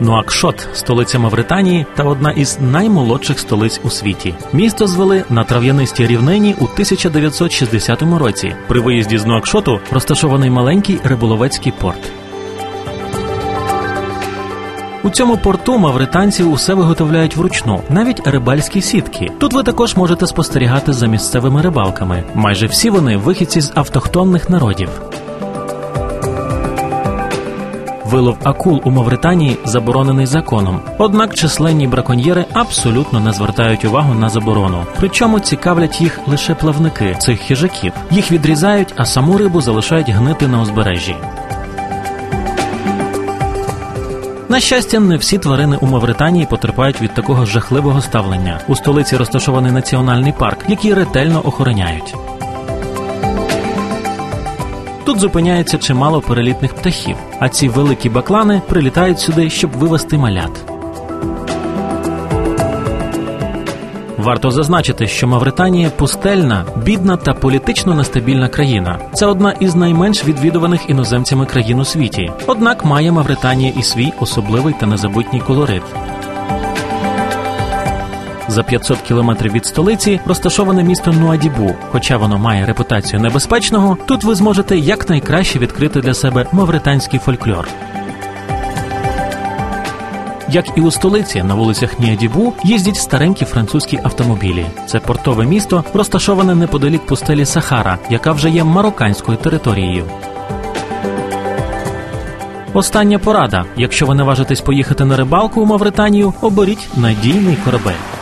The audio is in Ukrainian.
Нуакшот столиця Мавританії та одна із наймолодших столиць у світі. Місто звели на трав'янистій рівнині у 1960 році. При виїзді з Нуакшоту розташований маленький риболовецький порт. У цьому порту мавританці усе виготовляють вручну, навіть рибальські сітки. Тут ви також можете спостерігати за місцевими рибалками. Майже всі вони вихідці з автохтонних народів. Вилов акул у Мавританії заборонений законом. Однак численні браконьєри абсолютно не звертають увагу на заборону. Причому цікавлять їх лише плавники цих хижаків. Їх відрізають, а саму рибу залишають гнити на узбережжі. На щастя, не всі тварини у Мавританії потерпають від такого жахливого ставлення. У столиці розташований національний парк, який ретельно охороняють. Тут зупиняється чимало перелітних птахів, а ці великі баклани прилітають сюди, щоб вивести малят. Варто зазначити, що Мавританія пустельна, бідна та політично нестабільна країна. Це одна із найменш відвідуваних іноземцями країн у світі. Однак має Мавританія і свій особливий та незабутній колорит. За 500 кілометрів від столиці розташоване місто Нуадібу. Хоча воно має репутацію небезпечного, тут ви зможете якнайкраще відкрити для себе мавританський фольклор. Як і у столиці на вулицях Ніадібу їздять старенькі французькі автомобілі. Це портове місто, розташоване неподалік пустелі Сахара, яка вже є марокканською територією. Остання порада: якщо ви наважитесь поїхати на рибалку у Мавританію, оберіть надійний корабель.